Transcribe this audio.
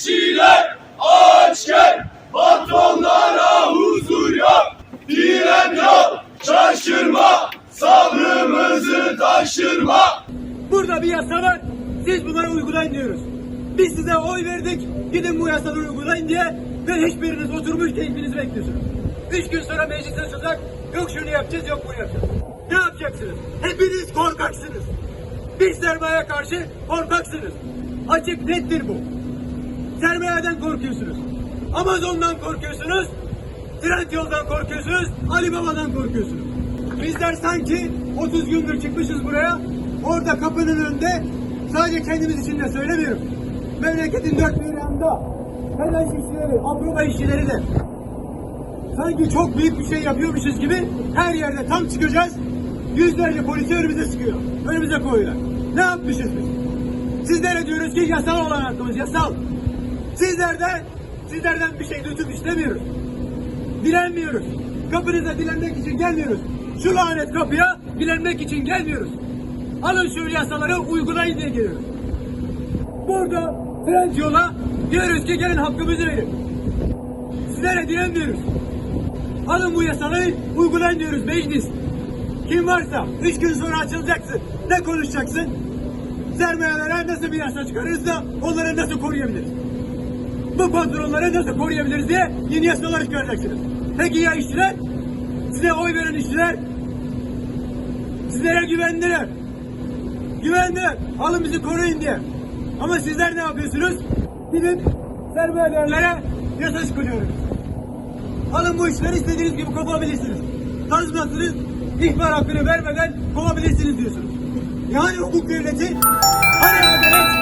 işçiler açken patronlara huzur yok. Diren yok, şaşırma, sabrımızı taşırma. Burada bir yasa var. Siz bunları uygulayın diyoruz. Biz size oy verdik. Gidin bu yasaları uygulayın diye. Ve hiçbiriniz oturmuş keyfinizi bekliyorsunuz. Üç gün sonra meclis açılacak. Yok şunu yapacağız yok bunu yapacağız. Ne yapacaksınız? Hepiniz korkaksınız. Bir sermaye karşı korkaksınız. Açık nettir bu. Sermayeden korkuyorsunuz. Amazon'dan korkuyorsunuz. Trendyol'dan korkuyorsunuz. Ali Baba'dan korkuyorsunuz. Bizler sanki 30 gündür çıkmışız buraya. Orada kapının önünde sadece kendimiz için de söylemiyorum. Memleketin dört bir yanında helal işçileri, aproba işçileri de sanki çok büyük bir şey yapıyormuşuz gibi her yerde tam çıkacağız. Yüzlerce polisi önümüze sıkıyor. Önümüze koyuyorlar. Ne yapmışız biz? Sizlere diyoruz ki yasal olan hakkımız yasal. Sizlerden, sizlerden bir şey lütuf istemiyoruz. Dilenmiyoruz. Kapınıza dilenmek için gelmiyoruz. Şu lanet kapıya dilenmek için gelmiyoruz. Alın şu yasaları uygulayın diye geliyoruz. Burada frenç yola diyoruz ki gelin hakkımızı verin. Sizlere direnmiyoruz. Alın bu yasaları uygulayın diyoruz meclis. Kim varsa üç gün sonra açılacaksın. Ne konuşacaksın? Sermayelere nasıl bir yasa çıkarırız da onları nasıl koruyabiliriz? Bu patronları nasıl koruyabiliriz diye yeni yasalar çıkaracaksınız. Peki ya işçiler? Size oy veren işçiler? Sizlere güvendiler. Güvendiler. Alın bizi koruyun diye. Ama sizler ne yapıyorsunuz? Gidip sermayelerlere yasa çıkarıyorsunuz. Alın bu işleri istediğiniz gibi kovabilirsiniz. Tazminatınız ihbar hakkını vermeden kovabilirsiniz diyorsunuz. Yani hukuk devleti, hani adalet,